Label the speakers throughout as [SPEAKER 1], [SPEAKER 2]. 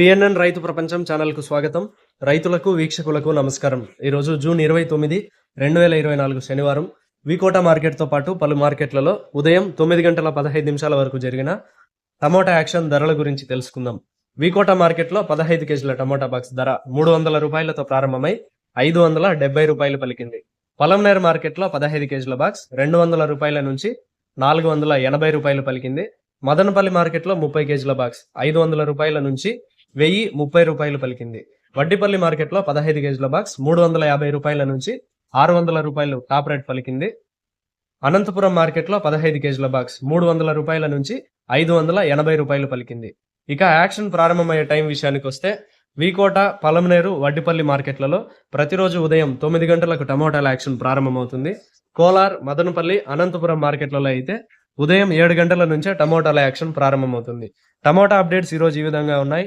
[SPEAKER 1] PNN రైతు ప్రపంచం ఛానల్కు స్వాగతం. రైతులకు వీక్షకులకు నమస్కారం. ఈరోజు జూన్ ఇరవై తొమ్మిది రెండు వేల ఇరవై నాలుగు శనివారం. వికోట మార్కెట్తో పాటు పలు మార్కెట్లలో ఉదయం తొమ్మిది గంటల పదహైదు నిమిషాల వరకు జరిగిన టమోటా యాక్షన్ ధరల గురించి తెలుసుకుందాం. వికోట మార్కెట్లో పదహైదు కేజీల టమోటా బాక్స్ ధర మూడు వందల రూపాయలతో ప్రారంభమై ఐదు వందల డెబ్బై రూపాయలు పలికింది. పొలంనేర్ మార్కెట్లో పదహైదు కేజీల బాక్స్ రెండు వందల రూపాయల నుంచి నాలుగు వందల ఎనభై రూపాయలు పలికింది. మదనపల్లి మార్కెట్లో ముప్పై కేజీల బాక్స్ ఐదు వందల రూపాయల నుంచి వెయ్యి ముప్పై రూపాయలు పలికింది. వడ్డిపల్లి మార్కెట్లో పదహైదు కేజీల బాక్స్ మూడు వందల యాభై రూపాయల నుంచి ఆరు వందల రూపాయలు టాప్ రేట్ పలికింది. అనంతపురం మార్కెట్లో పదహైదు కేజీల బాక్స్ మూడు వందల రూపాయల నుంచి ఐదు వందల ఎనభై రూపాయలు పలికింది. ఇక యాక్షన్ ప్రారంభమయ్యే టైం విషయానికి వస్తే వీకోట పలమనేరు వడ్డిపల్లి మార్కెట్లలో ప్రతిరోజు ఉదయం తొమ్మిది గంటలకు టమోటాల యాక్షన్ ప్రారంభమవుతుంది. కోలార్ మదనపల్లి అనంతపురం మార్కెట్లలో అయితే ఉదయం ఏడు గంటల నుంచే టమోటాల యాక్షన్ ప్రారంభమవుతుంది. టమోటా అప్డేట్స్ ఈరోజు ఈ విధంగా ఉన్నాయి.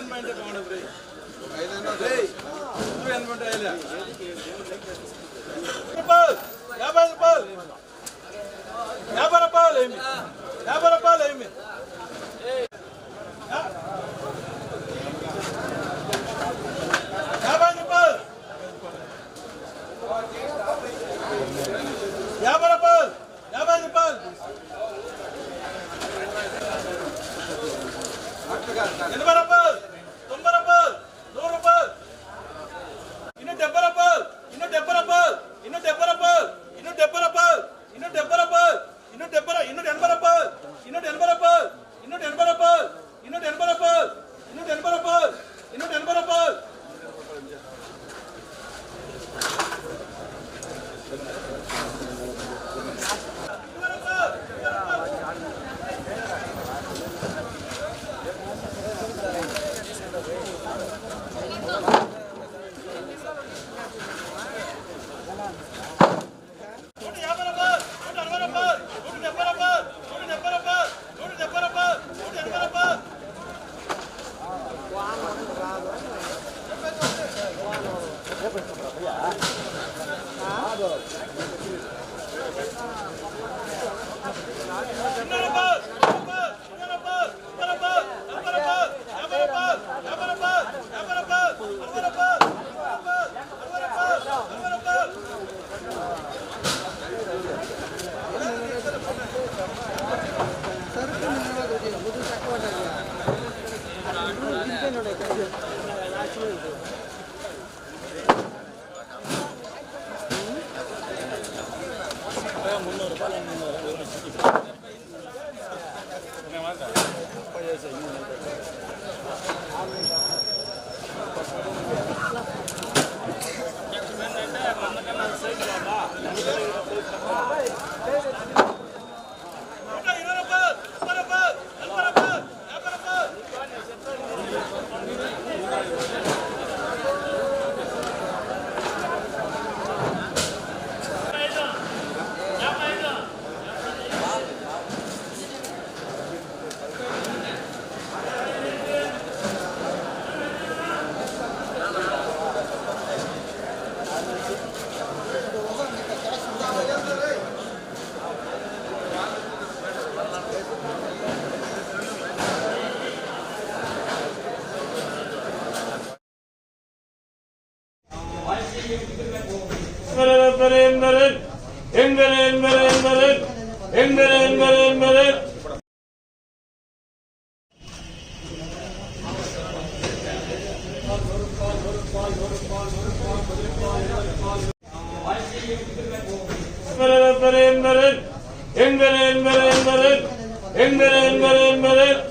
[SPEAKER 2] అంటే బాగుండదు రే రేయ్, ఇద్దరు యాభై రూపాయలు యాభై రూపాయలు ఏమి యాభై రూపాయలు ఏమి యాభై రూపాయలు యాభై రూపాయలు యాభై రూపాయలు ఎనభై రూపాయలు ఎనభై Enver enver enver enver enver enver enver enver enver Enver enver enver enver enver enver enver